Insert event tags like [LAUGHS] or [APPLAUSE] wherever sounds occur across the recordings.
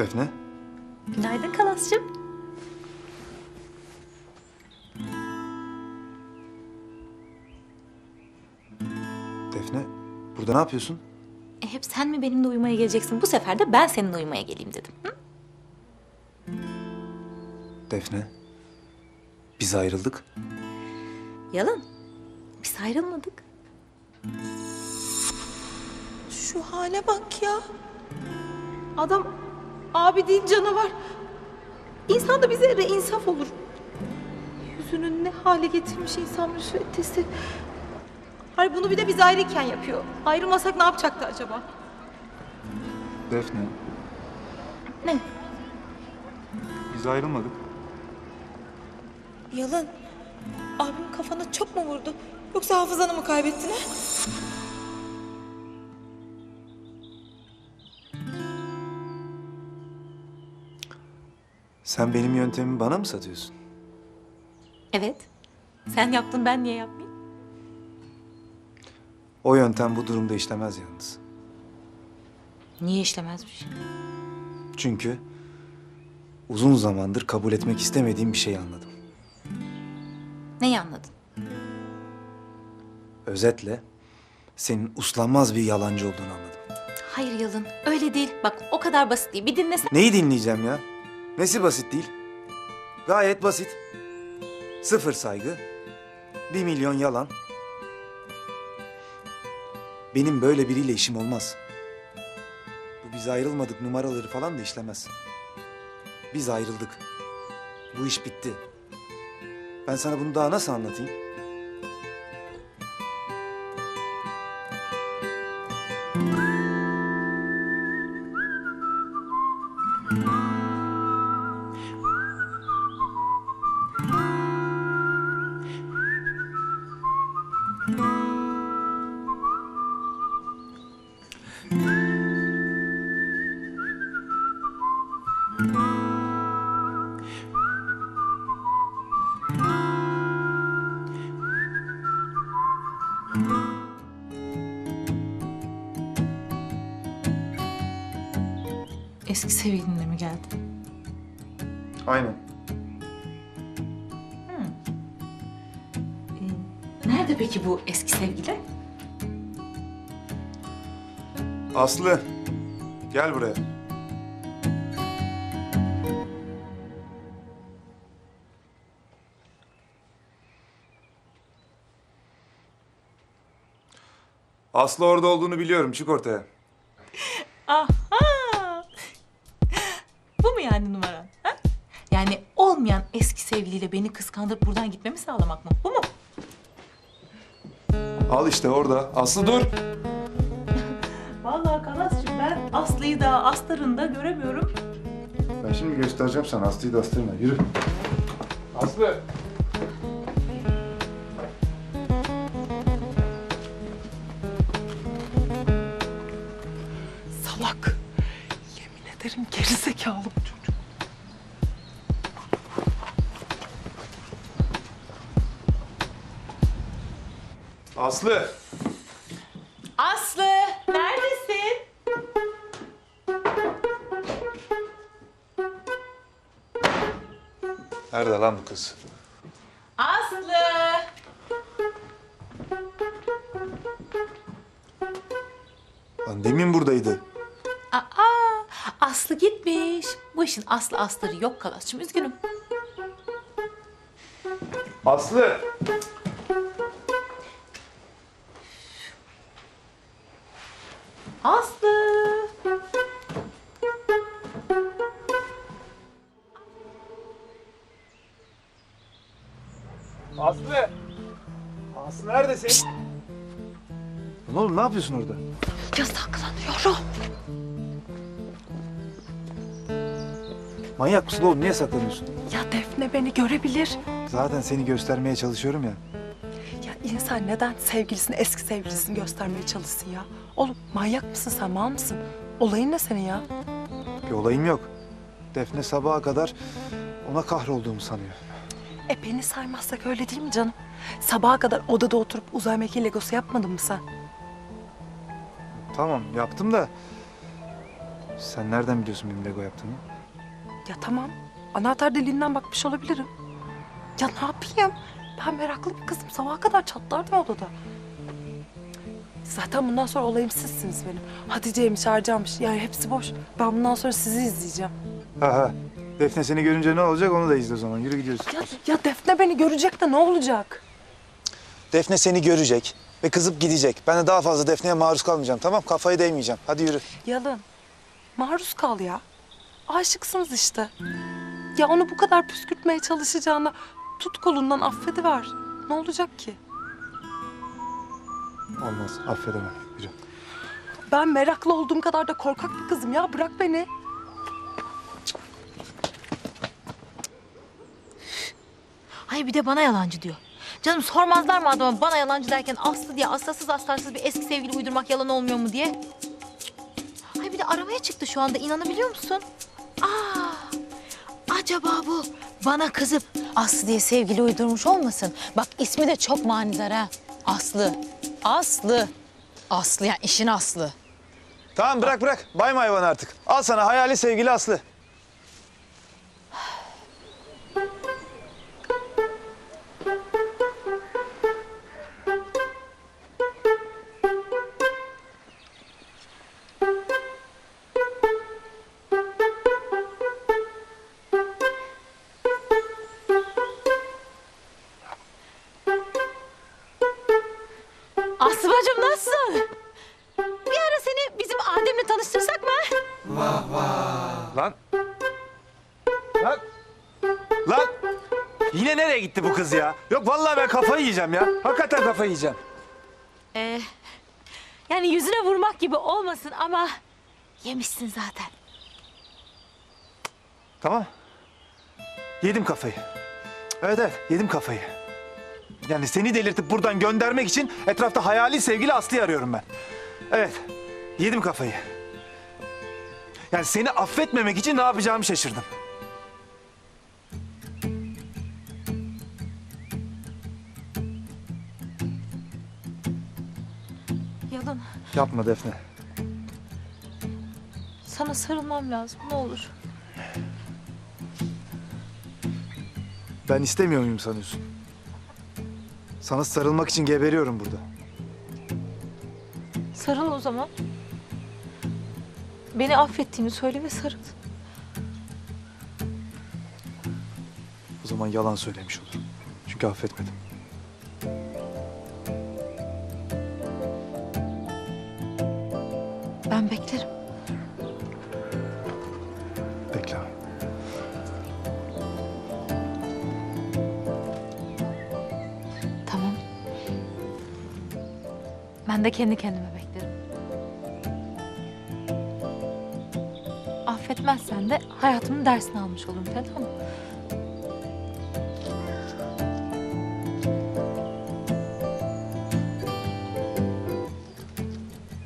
Defne? Günaydın Kalas'cığım. Defne, burada ne yapıyorsun? E hep sen mi benimle uyumaya geleceksin? Bu sefer de ben seninle uyumaya geleyim dedim. Hı? Defne, biz ayrıldık. Yalan. Biz ayrılmadık. Şu hale bak ya. Adam abi değil canavar. İnsan da bize insaf olur. Yüzünü ne hale getirmiş insan müsveddesi. Hayır bunu bir de biz ayrıyken yapıyor. Ayrılmasak ne yapacaktı acaba? Defne, Ne? biz ayrılmadık. Yalın. Abim kafana çok mu vurdu? Yoksa hafızanı mı kaybettin ha? Sen benim yöntemimi bana mı satıyorsun? Evet. Sen yaptın ben niye yapmayayım? O yöntem bu durumda işlemez yalnız. Niye işlemezmiş? Çünkü uzun zamandır kabul etmek istemediğim bir şey anladım. Neyi anladın? Özetle senin uslanmaz bir yalancı olduğunu anladım. Hayır Yalın öyle değil. Bak o kadar basit değil. Bir dinlesen. Neyi dinleyeceğim ya? Nesi basit değil? Gayet basit. Sıfır saygı. Bir milyon yalan. Benim böyle biriyle işim olmaz. Bu biz ayrılmadık numaraları falan da işlemez. Biz ayrıldık. Bu iş bitti. Ben sana bunu daha nasıl anlatayım? Eski sevgilinle mi geldin? Aynen. Nerede peki bu eski sevgili? Aslı, gel buraya. Aslı orada olduğunu biliyorum. Çık ortaya. Aha! Mu yani numaran? Ha? Yani olmayan eski sevgiliyle beni kıskandırıp buradan gitmemi sağlamak mı? Bu mu? Al işte orada. Aslı dur. [LAUGHS] Vallahi Kalas'cığım ben Aslı'yı da Astar'ını da göremiyorum. Ben şimdi göstereceğim sana. Aslı'yı da astırma. Yürü. Aslı. Salak. Yemin ederim gerizekalı Aslı. Aslı neredesin? Nerede lan bu kız? Aslı! Lan demin buradaydı. Aa, Aslı gitmiş. Bu işin Aslı Astar'ı yok Kalas'cığım üzgünüm. Aslı. Aslı! Aslı. Aslı neredesin? Lan oğlum ne yapıyorsun orada? Yasaklanıyorum. Manyak mısın oğlum? Niye saklanıyorsun? Ya Defne beni görebilir. Zaten seni göstermeye çalışıyorum ya. Ya insan neden sevgilisini, eski sevgilisini göstermeye çalışsın ya? Oğlum manyak mısın sen, mal mısın? Olayın ne senin ya? Bir olayım yok. Defne sabaha kadar ona kahrolduğumu sanıyor. E beni saymazsak öyle değil mi canım? Sabaha kadar odada oturup uzay mekiği legosu yapmadın mı sen? Tamam yaptım da Sen nereden biliyorsun benim Lego yaptığımı? Ya tamam. Anahtar deliğinden bakmış olabilirim. Ya ne yapayım? Ben meraklı bir kızım. Sabaha kadar çatlardım odada. Zaten bundan sonra olayım sizsiniz benim. Hatice'ymiş, Ercan'mış. Yani hepsi boş. Ben bundan sonra sizi izleyeceğim. Ha ha. Defne seni görünce ne olacak onu da izle o zaman. Yürü gidiyoruz. Ya, ya Defne beni görecek de ne olacak? Defne seni görecek ve kızıp gidecek. Ben de daha fazla Defne'ye maruz kalmayacağım tamam Kafayı değmeyeceğim. Hadi yürü. Yalın. Maruz kal ya. Aşıksınız işte. Ya onu bu kadar püskürtmeye çalışacağına tut kolundan affediver. Ne olacak ki? Olmaz. Affedemem. Yürü. Ben meraklı olduğum kadar da korkak bir kızım ya. Bırak beni. Ay bir de bana yalancı diyor. Canım sormazlar mı adama bana yalancı derken Aslı diye aslasız aslarsız bir eski sevgili uydurmak yalan olmuyor mu diye. Ay bir de aramaya çıktı şu anda inanabiliyor musun? Aa, acaba bu bana kızıp Aslı diye sevgili uydurmuş olmasın? Bak ismi de çok manidar ha. Aslı. Aslı. Aslı yani işin aslı. Tamam bırak bırak. Bayma hayvan artık. Al sana hayali sevgili. Aslı nereye gitti bu kız ya? Yok vallahi ben kafayı yiyeceğim ya. Hakikaten kafayı yiyeceğim. Ee, yani yüzüne vurmak gibi olmasın ama yemişsin zaten. Tamam. Yedim kafayı. Evet evet yedim kafayı. Yani seni delirtip buradan göndermek için etrafta hayali sevgili Aslı'yı arıyorum ben. Evet. Yedim kafayı. Yani seni affetmemek için ne yapacağımı şaşırdım. Yalın, Yapma Defne. sana sarılmam lazım ne olur. Ben istemiyor muyum sanıyorsun? Sana sarılmak için geberiyorum burada. Sarıl o zaman. Beni affettiğini söyle ve sarıl. O zaman yalan söylemiş olurum. Çünkü affetmedim. Ben beklerim. Bekle. Tamam. Ben de kendi kendime beklerim. Affetmezsen de hayatımın dersini almış olurum tamam mı?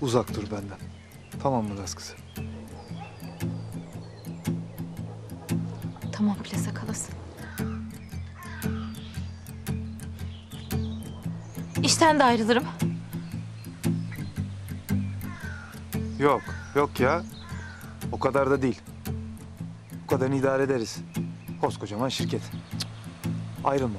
Uzak dur benden. Tamam mı kızı? Tamam plasa kalasın. İşten de ayrılırım. Yok, yok ya. O kadar da değil. Bu kadarını idare ederiz. Koskocaman şirket. Cık. Ayrılma.